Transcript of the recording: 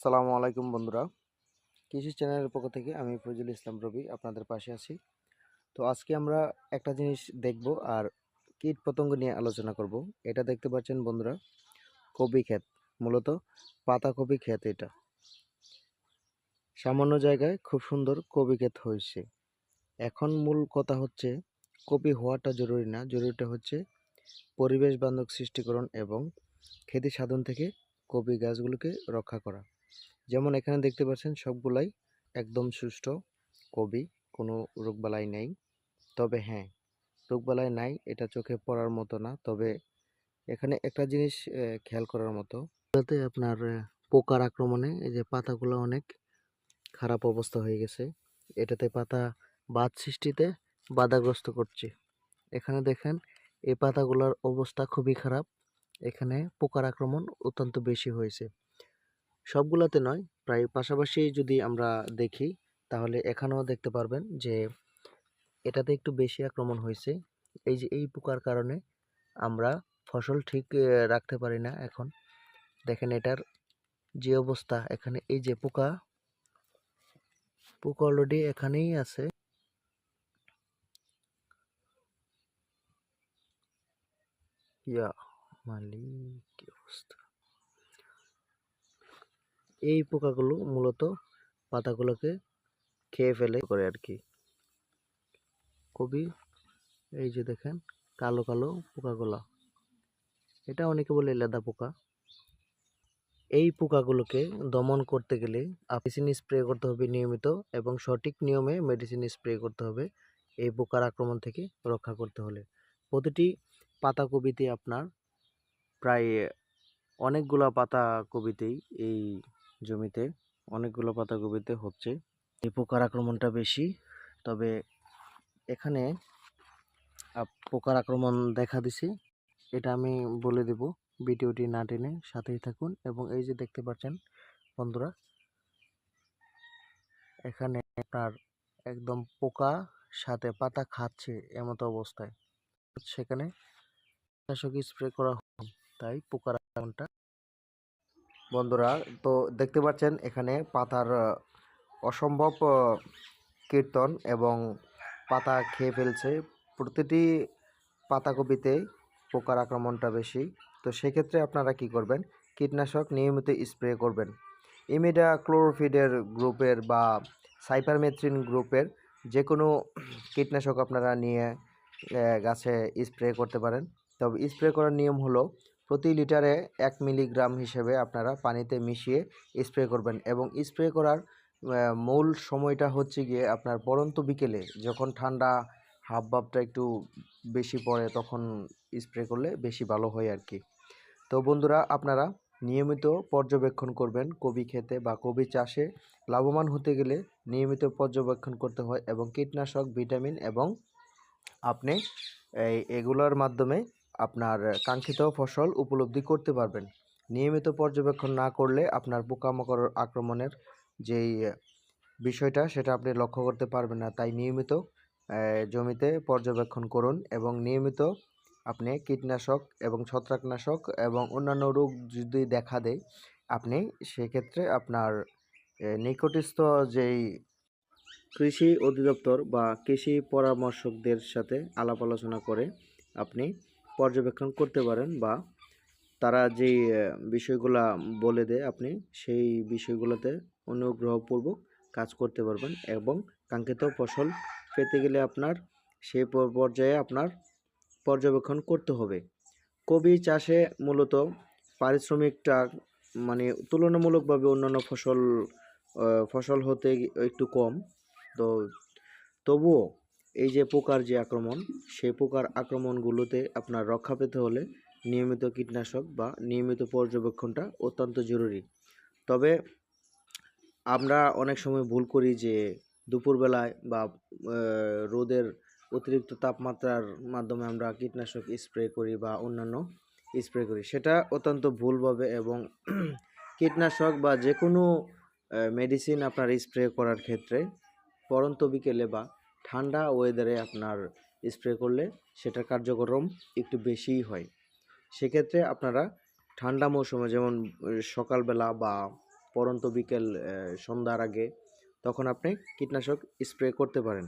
সালামু আলাইকুম বন্ধুরা। কৃষি চ্যানেলের পক্ষ থেকে আমি ফজল ইসলাম রবি আপনাদের পাশে আছি। তো আজকে আমরা একটা জিনিস দেখব আর কীট পতঙ্গ নিয়ে আলোচনা করব। এটা দেখতে পাচ্ছেন বন্ধুরা, কপি ক্ষেত, মূলত পাতাকপি ক্ষেত এটা। সামান্য জায়গায় খুব সুন্দর কপি ক্ষেত হয়েছে। এখন মূল কথা হচ্ছে কপি হওয়াটা জরুরি না, জরুরিটা হচ্ছে পরিবেশ বান্ধব সৃষ্টিকরণ এবং খেতি সাধন থেকে কপি গাছগুলোকে রক্ষা করা। যেমন এখানে দেখতে পাচ্ছেন সবগুলাই একদম সুষ্ঠু। কবি, কোনো রোগবালাই নেই। তবে হ্যাঁ রোগবালাই নাই, এটা চোখে পড়ার মতো না। তবে এখানে একটা জিনিস খেয়াল করার মতো। যাতে আপনার পোকার আক্রমণে এই যে পাতাগুলো অনেক খারাপ অবস্থা হয়ে গেছে। এটাতে পাতা বাদ সৃষ্টিতে বাধাগ্রস্ত করছে। এখানে দেখেন, এই পাতাগুলোর অবস্থা খুবই খারাপ। এখানে পোকার আক্রমণ অত্যন্ত বেশি হয়েছে। সবগুলাতে নয়। প্রায় পাশাপাশি যদি আমরা দেখি, তাহলে এখানেও দেখতে পারবেন যে, এটাতে একটু বেশি আক্রমণ হয়েছে। এই যে, এই পোকার কারণে আমরা ফসল ঠিক রাখতে পারি না এখন। দেখেন এটার যে অবস্থা, এখানে এই যে পোকা পোকা অলরেডি এখানেই আছে। ইয়া, মালিক অবস্থা? এই পোকাগুলো মূলত পাতাগুলোকে খেয়ে ফেলে করে আর কি। কবি এই যে দেখেন, কালো কালো পোকাগুলো। এটা অনেকে বলে লেদা পোকা। এই পোকাগুলোকে দমন করতে গেলে মেডিসিন স্প্রে করতে হবে নিয়মিত এবং সঠিক নিয়মে মেডিসিন স্প্রে করতে হবে এই পোকার আক্রমণ থেকে রক্ষা করতে হলে। প্রতিটি পাতাকপিতে আপনার প্রায় অনেকগুলা পাতা কবিতেই এই জমিতে অনেকগুলো পাতাকপিতে হচ্ছে। এই পোকার আক্রমণটা বেশি, তবে এখানে পোকার আক্রমণ দেখা দিছে। এটা আমি বলে দেব, ভিডিওটি না টেনে সাথেই থাকুন এবং এই যে দেখতে পাচ্ছেন বন্ধুরা, এখানে আপনার একদম পোকা সাথে পাতা খাচ্ছে এমতো অবস্থায়। সেখানে স্প্রে করা তাই পোকার আক্রমণটা বন্ধুরা, তো দেখতে পাচ্ছেন এখানে পাতার অসম্ভব কীর্তন এবং পাতা খেয়ে ফেলছে। প্রতিটি পাতাকপিতে পোকার আক্রমণটা বেশি। তো সেক্ষেত্রে আপনারা কি করবেন? কীটনাশক নিয়মিত স্প্রে করবেন। ইমিডা ক্লোরোফিডের গ্রুপের বা সাইপারমেথ্রিন গ্রুপের যে কোনো কীটনাশক আপনারা নিয়ে গাছে স্প্রে করতে পারেন। তবে স্প্রে করার নিয়ম হলো প্রতি লিটারে এক মিলিগ্রাম হিসেবে আপনারা পানিতে মিশিয়ে স্প্রে করবেন এবং স্প্রে করার মূল সময়টা হচ্ছে গিয়ে আপনার পরন্ত বিকেলে যখন ঠান্ডা হাবভাবটা একটু বেশি পড়ে তখন স্প্রে করলে বেশি ভালো হয় আর কি। তো বন্ধুরা, আপনারা নিয়মিত পর্যবেক্ষণ করবেন কবি খেতে বা কবি চাষে লাভবান হতে গেলে নিয়মিত পর্যবেক্ষণ করতে হয় এবং কীটনাশক, ভিটামিন এবং আপনি এই এগুলোর মাধ্যমে আপনার কাঙ্ক্ষিত ফসল উপলব্ধি করতে পারবেন। নিয়মিত পর্যবেক্ষণ না করলে আপনার পোকামাকড় আক্রমণের যেই বিষয়টা সেটা আপনি লক্ষ্য করতে পারবেন না। তাই নিয়মিত জমিতে পর্যবেক্ষণ করুন এবং নিয়মিত আপনি কীটনাশক এবং ছত্রাকনাশক এবং অন্যান্য রোগ যদি দেখা দেয়, আপনি সেক্ষেত্রে আপনার নিকটস্থ যেই কৃষি অধিদপ্তর বা কৃষি পরামর্শকদের সাথে আলাপ আলোচনা করে আপনি পর্যবেক্ষণ করতে পারেন বা তারা যেই বিষয়গুলা বলে দেয় আপনি, সেই বিষয়গুলোতে অনুগ্রহপূর্বক কাজ করতে পারবেন এবং কাঙ্ক্ষিত ফসল পেতে গেলে আপনার সেই পর্যায়ে আপনার পর্যবেক্ষণ করতে হবে। কবি চাষে মূলত পারিশ্রমিকটা মানে তুলনামূলকভাবে অন্যান্য ফসল ফসল হতে একটু কম। তো তবুও এই যে পোকার যে আক্রমণ, সেই পোকার আক্রমণগুলোতে আপনার রক্ষা পেতে হলে নিয়মিত কীটনাশক বা নিয়মিত পর্যবেক্ষণটা অত্যন্ত জরুরি। তবে আমরা অনেক সময় ভুল করি যে দুপুরবেলায় বা রোদের অতিরিক্ত তাপমাত্রার মাধ্যমে আমরা কীটনাশক স্প্রে করি বা অন্যান্য স্প্রে করি। সেটা অত্যন্ত ভুলভাবে এবং কীটনাশক বা যে কোনো মেডিসিন আপনার স্প্রে করার ক্ষেত্রে, পরন্ত বিকেলে বা ঠান্ডা ওয়েদারে আপনার স্প্রে করলে সেটার কার্যক্রম একটু বেশিই হয়। সেক্ষেত্রে আপনারা ঠান্ডা মৌসুমে যেমন সকালবেলা বা পরন্ত বিকেল সন্ধ্যার আগে তখন আপনি কীটনাশক স্প্রে করতে পারেন।